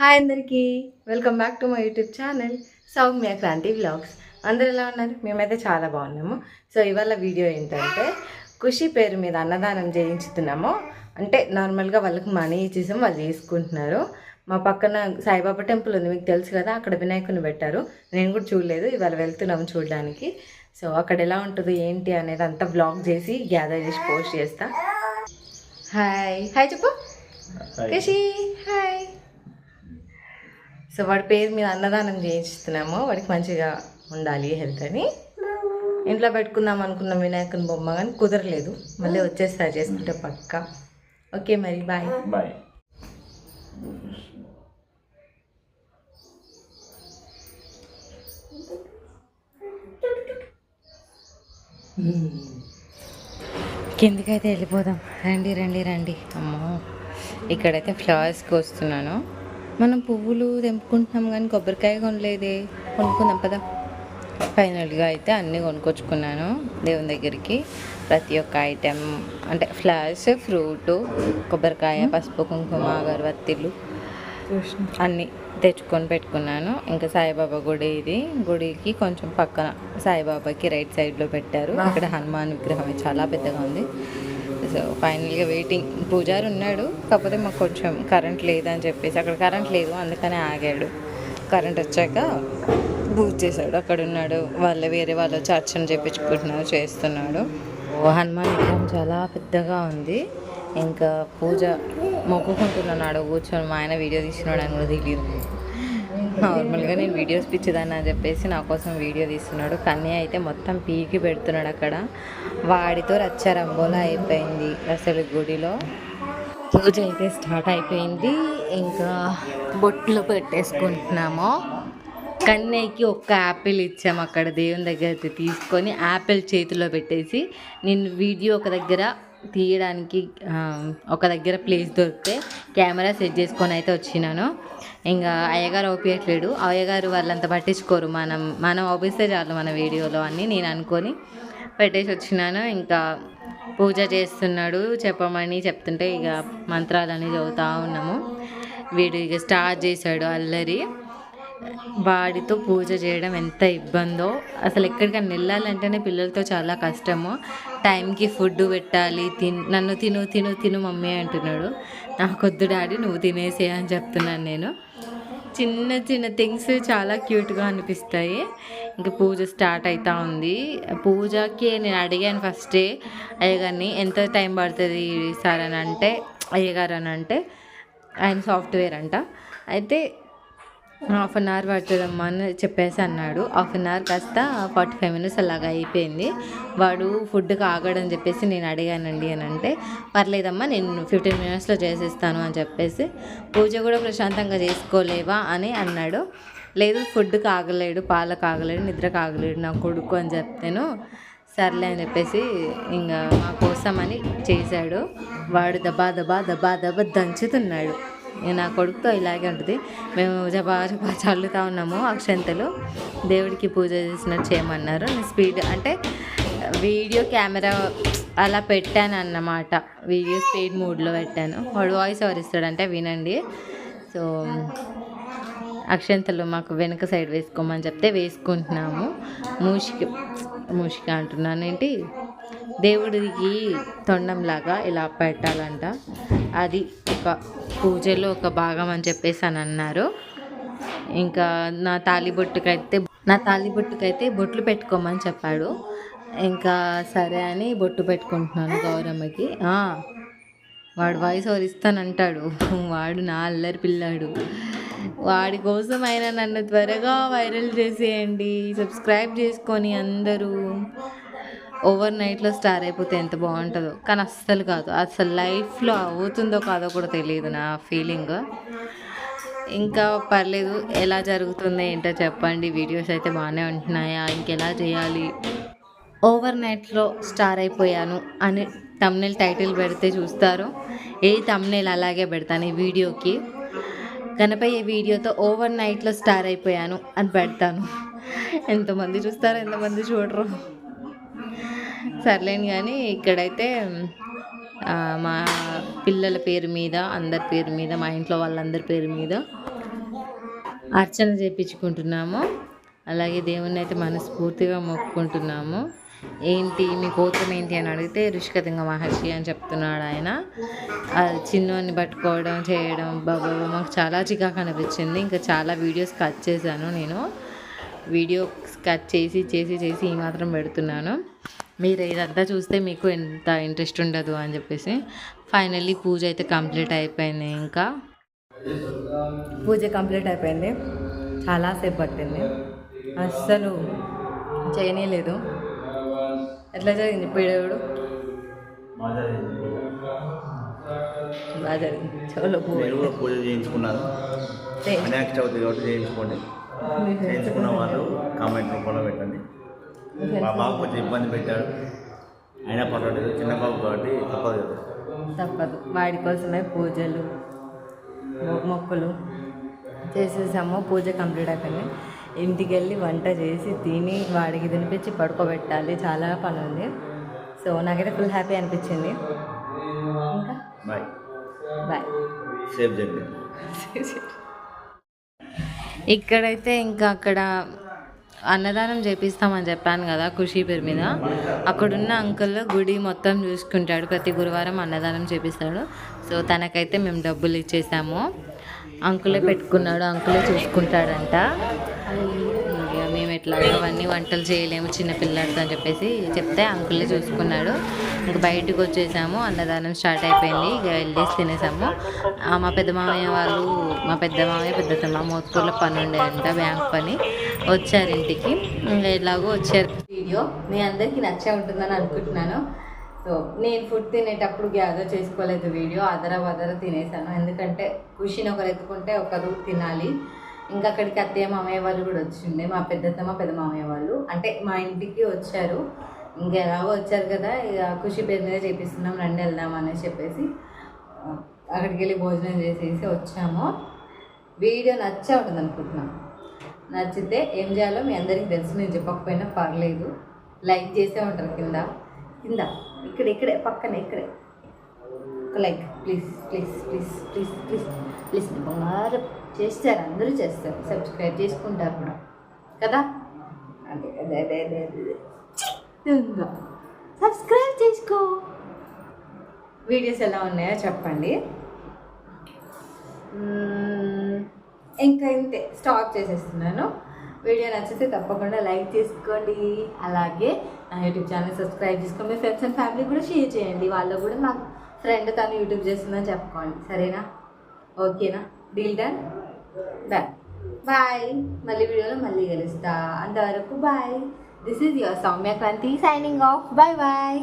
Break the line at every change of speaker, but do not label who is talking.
Hi అందరికీ. Welcome back to my YouTube channel Soumya Kranthi vlogs. అందరు ఎలా ఉన్నారు? మేమైతే చాలా బాగున్నాము. సో ఇవాళ వీడియో ఏంటంటే ఖుషి పేరు మీద అన్నదానం చేయించుతున్నాము. అంటే నార్మల్గా వాళ్ళకి మనీ ఇచ్చేసాం వాళ్ళు చేసుకుంటున్నారు. మా పక్కన సాయిబాబా టెంపుల్ ఉంది మీకు తెలుసు కదా అక్కడ వినాయకుని పెట్టారు. నేను కూడా చూడలేదు ఇవాళ వెళ్తున్నాము చూడడానికి. సో అక్కడ ఎలా ఉంటుంది ఏంటి అనేది అంతా బ్లాగ్ చేసి గ్యాదర్ చేసి పోస్ట్ చేస్తాను హాయ్ హాయ్ చెప్పు. ఖుషి హాయ్ సో వాడి పేరు మీద అన్నదానం చేయిస్తున్నాము. వాడికి మంచిగా ఉండాలి హెల్త్ అని. ఇంట్లో పెట్టుకుందాం అనుకున్న వినాయకుని బొమ్మ కానీ కుదరలేదు. మళ్ళీ వచ్చేస్తారు చేసుకుంటే పక్క. ఓకే మరి బాయ్
బాయ్
కిందికైతే వెళ్ళిపోదాం. రండి రండి రండి. అమ్మో ఇక్కడైతే ఫ్లవర్స్కి వస్తున్నాను మనం పువ్వులు తెంపుకుంటున్నాం కానీ కొబ్బరికాయ కొనలేదే. కొనుక్కుందాం పదా. ఫైనల్గా అయితే అన్నీ కొనుక్కొచ్చుకున్నాను దేవుని దగ్గరికి. ప్రతి ఒక్క ఐటెం అంటే ఫ్లవర్స్ ఫ్రూటు కొబ్బరికాయ పసుపు కుంకుమ అగరబత్తిలు అన్నీ తెచ్చుకొని పెట్టుకున్నాను. ఇంకా సాయిబాబా గుడి ఇది. గుడికి కొంచెం పక్కన సాయిబాబాకి రైట్ సైడ్లో పెట్టారు. అక్కడ హనుమాన్ విగ్రహం చాలా పెద్దగా ఉంది. సో ఫైనల్గా వెయిటింగ్ పూజారి ఉన్నాడు. కాకపోతే మాకు కొంచెం కరెంట్ లేదని చెప్పేసి అక్కడ కరెంట్ లేదు. అందుకనే ఆగాడు. కరెంట్ వచ్చాక పూజ చేశాడు. అక్కడ ఉన్నాడు. వాళ్ళ వేరే వాళ్ళు వచ్చి అర్చన చేపించుకుంటున్నారు చేస్తున్నాడు హనుమాన్ విగ్రహం చాలా పెద్దగా ఉంది. ఇంకా పూజ మొక్కుకుంటున్నాడు కూర్చొని. మా ఆయన వీడియో తీస్తున్నాడు అని కూడా తెలియదు. నార్మల్గా నేను వీడియోస్ పిచ్చిదాన్ని అని చెప్పేసి నా కోసం వీడియో తీస్తున్నాడు. కన్నీ అయితే మొత్తం పీకి పెడుతున్నాడు అక్కడ. వాడితో రచ్చారంబోలా అయిపోయింది అసలు గుడిలో. పూజ అయితే స్టార్ట్ అయిపోయింది. ఇంకా బొట్లు పెట్టేసుకుంటున్నాము. కన్నయ్యకి ఒక్క యాపిల్ ఇచ్చాము అక్కడ దేవుని దగ్గర తీసుకొని యాపిల్ చేతిలో పెట్టేసి నేను వీడియో ఒక దగ్గర తీయడానికి ఒక దగ్గర ప్లేస్ దొరికితే కెమెరా సెట్ చేసుకొని అయితే వచ్చినాను. ఇంకా అయ్యగారు ఓపియట్లేడు అయ్యగారు వాళ్ళంతా పట్టించుకోరు. మనం మనం ఓపిస్తే చాలు మన వీడియోలో అని నేను అనుకొని పెట్టేసి వచ్చినాను. ఇంకా పూజ చేస్తున్నాడు. చెప్పమని చెప్తుంటే ఇక మంత్రాలని చదువుతూ ఉన్నాము. వీడు ఇక స్టార్ట్ చేశాడు అల్లరి. వాడితో పూజ చేయడం ఎంత ఇబ్బందో. అసలు ఎక్కడికైనా వెళ్ళాలంటేనే పిల్లలతో చాలా కష్టము. టైంకి ఫుడ్ పెట్టాలి తిన్ నన్ను తిను తిను తిను మమ్మీ అంటున్నాడు. నాకొద్దు డాడీ నువ్వు తినేసే అని చెప్తున్నాను నేను. చిన్న చిన్న థింగ్స్ చాలా క్యూట్గా అనిపిస్తాయి. ఇంకా పూజ స్టార్ట్ అవుతా ఉంది. పూజకి నేను అడిగాను ఫస్టే అయ్యగారిని ఎంత టైం పడుతుంది సార్ అని అంటే అయ్యగారు అని అంటే ఆయన సాఫ్ట్వేర్ అంట. అయితే హాఫ్ అన్ అవర్ పడుతుందమ్మా అని చెప్పేసి అన్నాడు. హాఫ్ అన్ అవర్ కాస్త ఫార్టీ ఫైవ్ మినిట్స్ అలాగా అయిపోయింది. వాడు ఫుడ్కి కాగడని చెప్పేసి నేను అడిగానండి అని అంటే పర్లేదమ్మా నేను ఫిఫ్టీన్ మినిట్స్లో చేసేస్తాను అని చెప్పేసి పూజ కూడా ప్రశాంతంగా చేసుకోలేవా అని అన్నాడు. లేదు ఫుడ్ కాగలేడు పాలకు కాగలేడు నిద్ర కాగలేడు నా కొడుకు అని చెప్తాను. సర్లే అని చెప్పేసి ఇంకా మా కోసం అని చేశాడు. వాడు దబా దబా దబా దబా దంచుతున్నాడు. నా కొడుకుతో ఇలాగే ఉంటుంది. మేము జబా జబా చల్లుతా ఉన్నాము అక్షంతలు. దేవుడికి పూజ చేసినట్టు చేయమన్నారు. నేను స్పీడ్ అంటే వీడియో కెమెరా అలా పెట్టాను అన్నమాట. వీడియో స్పీడ్ మూడ్లో పెట్టాను. వాడు వాయిస్ ఓవర్ ఇస్తాడంటే వినండి. సో అక్షంతలు మాకు వెనుక సైడ్ వేసుకోమని చెప్తే వేసుకుంటున్నాము. మూషిక మూషిక అంటున్నాను ఏంటి దేవుడికి తొండంలాగా ఇలా పెట్టాలంట. అది ఒక పూజలో ఒక భాగం అని చెప్పేసి అని అన్నారు ఇంకా నా తాలిబొట్టుకైతే నా తాలిబొట్టుకైతే బొట్లు పెట్టుకోమని చెప్పాడు. ఇంకా సరే అని బొట్టు పెట్టుకుంటున్నాను గౌరమ్మకి. వాడు వాయిస్ ఓరిస్తానంటాడు. వాడు నా అల్లరి పిల్లాడు. వాడి కోసం అయినా నన్ను త్వరగా వైరల్ చేసేయండి. సబ్స్క్రైబ్ చేసుకొని అందరూ ఓవర్ నైట్లో స్టార్ అయిపోతే ఎంత బాగుంటుందో. కానీ అస్సలు కాదు. అసలు లైఫ్లో అవుతుందో కాదో కూడా తెలియదు నా ఫీలింగ్. ఇంకా పర్లేదు. ఎలా జరుగుతుందో ఏంటో చెప్పండి. వీడియోస్ అయితే బాగానే ఉంటున్నాయా? ఇంకెలా చేయాలి? ఓవర్ నైట్లో స్టార్ అయిపోయాను అని తమ్నెల్ టైటిల్ పెడితే చూస్తారు. ఏ తమ్నెల్ అలాగే పెడతాను ఈ వీడియోకి. గణపయ్య వీడియోతో ఓవర్ నైట్లో స్టార్ అయిపోయాను అని పెడతాను. ఎంతమంది చూస్తారు ఎంతమంది చూడరు. సర్లేను కానీ ఇక్కడైతే మా పిల్లల పేరు మీద అందరి పేరు మీద మా ఇంట్లో వాళ్ళందరి పేరు మీద అర్చన చేయించుకుంటున్నాము అలాగే దేవుణ్ణి అయితే మనస్ఫూర్తిగా మొక్కుకుంటున్నాము. ఏంటి మీ గోత్రం ఏంటి అని అడిగితే ఋషికతింగ మహర్షి అని చెప్తున్నాడు ఆయన. ఆ చిన్నోని పట్టుకోవడం చేయడం బాబా మాకు చాలా చికాకు అనిపించింది. ఇంకా చాలా వీడియోస్ కట్ చేశాను నేను. వీడియో కట్ చేసి చేసి చేసి ఈ మాత్రం పెడుతున్నాను. మీరు ఇదంతా చూస్తే మీకు ఎంత ఇంట్రెస్ట్ ఉండదు అని చెప్పేసి. ఫైనల్లీ పూజ అయితే కంప్లీట్ అయిపోయింది ఇంకా. పూజ కంప్లీట్ అయిపోయింది. చాలాసేపు పట్టింది. అస్సలు చేయనీయలేదు ఎట్లా జరిగింది? పీడవుడు బాగా జరిగింది. చెవులో పువ్వు
నేను కూడా పూజ చేయించుకున్నాను
చేయించు.
వినాయక చవితి కాబట్టి చేయించుకోండి. చేయించుకున్న వాళ్ళు కామెంట్ రూపంలో పెట్టండి. మా బాబు కొంచెం ఇబ్బంది పెట్టాడు. అయినా పర్వాలేదు. చిన్న బాబు కాబట్టి తప్పదు కదా.
తప్పదు. వాడి కోసమే పూజలు మొక్కులు చేసేసాము. పూజ కంప్లీట్ అయిపోయింది. ఇంటికి వెళ్ళి వంట చేసి తిని వాడికి తినిపించి పడుకోబెట్టాలి. చాలా పని ఉంది సో నాకైతే ఫుల్ హ్యాపీ అనిపించింది. ఇంకా?
బాయ్
బాయ్
సేఫ్ జర్నీ
ఇక్కడైతే ఇంకా అక్కడ అన్నదానం చేపిస్తామని చెప్పాను కదా ఖుషి పేరు మీద. అక్కడున్న అంకుల్ గుడి మొత్తం చూసుకుంటాడు. ప్రతి గురువారం అన్నదానం చేపిస్తాడు. సో తనకైతే మేము డబ్బులు ఇచ్చేసాము. అంకులే పెట్టుకున్నాడు అంకులే చూసుకుంటాడంట. మేము ఎట్లా అవన్నీ వంటలు చేయలేము చిన్న పిల్లలతో అని చెప్పేసి చెప్తే అంకులే చూసుకున్నాడు. ఇంక బయటకు వచ్చేసాము అన్నదానం స్టార్ట్ అయిపోయింది ఇక వెళ్ళేసి తినేసాము. మా పెద్ద మామయ్య వాళ్ళు మా పెద్ద మామయ్య పెద్ద మా మోత్కూర్లో పని ఉండేదంట బ్యాంక్ పని. వచ్చారు ఇంటికి. ఇంకా ఎలాగో వచ్చారు. వీడియో మీ అందరికీ నచ్చే ఉంటుందని అనుకుంటున్నాను. సో నేను ఫుడ్ తినేటప్పుడు గ్యాదర్ చేసుకోలేదు వీడియో అదర వదర తినేసాను. ఎందుకంటే ఖుషిని ఒకరు ఎత్తుకుంటే ఒకరు తినాలి. ఇంకా అక్కడికి అత్తయ్య మామయ్య వాళ్ళు కూడా వచ్చిండే. మా పెద్దత్తమ్మ పెద్ద మామయ్య వాళ్ళు. అంటే మా ఇంటికి వచ్చారు. ఇంకా ఎలాగో వచ్చారు కదా ఇక ఖుషి పేరు మీద చేపిస్తున్నాం రండి వెళ్దాం అనేసి చెప్పేసి అక్కడికి వెళ్ళి భోజనం చేసేసి వచ్చాము. వీడియో నచ్చే ఉంటుంది అనుకుంటున్నాం. నచ్చితే ఏం చేయాలో మీ అందరికీ తెలుసు. నేను చెప్పకపోయినా పర్లేదు. లైక్ చేసే ఉంటారు కింద. కింద ఇక్కడ ఇక్కడే పక్కనే ఇక్కడే. ఒక like please please please please please please బాగా చేస్తారు అందరూ చేస్తారు సబ్స్క్రైబ్ చేసుకుంటారు కూడా. కదా? అదే అదే అదే అదే అదే. సబ్స్క్రైబ్ చేసుకో. వీడియోస్ ఎలా ఉన్నాయో చెప్పండి. ఇంకా ఇంతే స్టాప్ చేసేస్తున్నాను. వీడియో నచ్చితే తప్పకుండా లైక్ చేసుకోండి. అలాగే నా యూట్యూబ్ ఛానల్ సబ్స్క్రైబ్ చేసుకొని మీ ఫ్రెండ్స్ అండ్ ఫ్యామిలీ కూడా షేర్ చేయండి. వాళ్ళు కూడా మా ఫ్రెండ్ తను యూట్యూబ్ చేస్తుందని చెప్పుకోండి. సరేనా? ఓకేనా? డీల్ డన్ డన్ బాయ్ మళ్ళీ వీడియోలో మళ్ళీ కలుస్తా. అంతవరకు bye this is your Soumya Kranthi signing off bye bye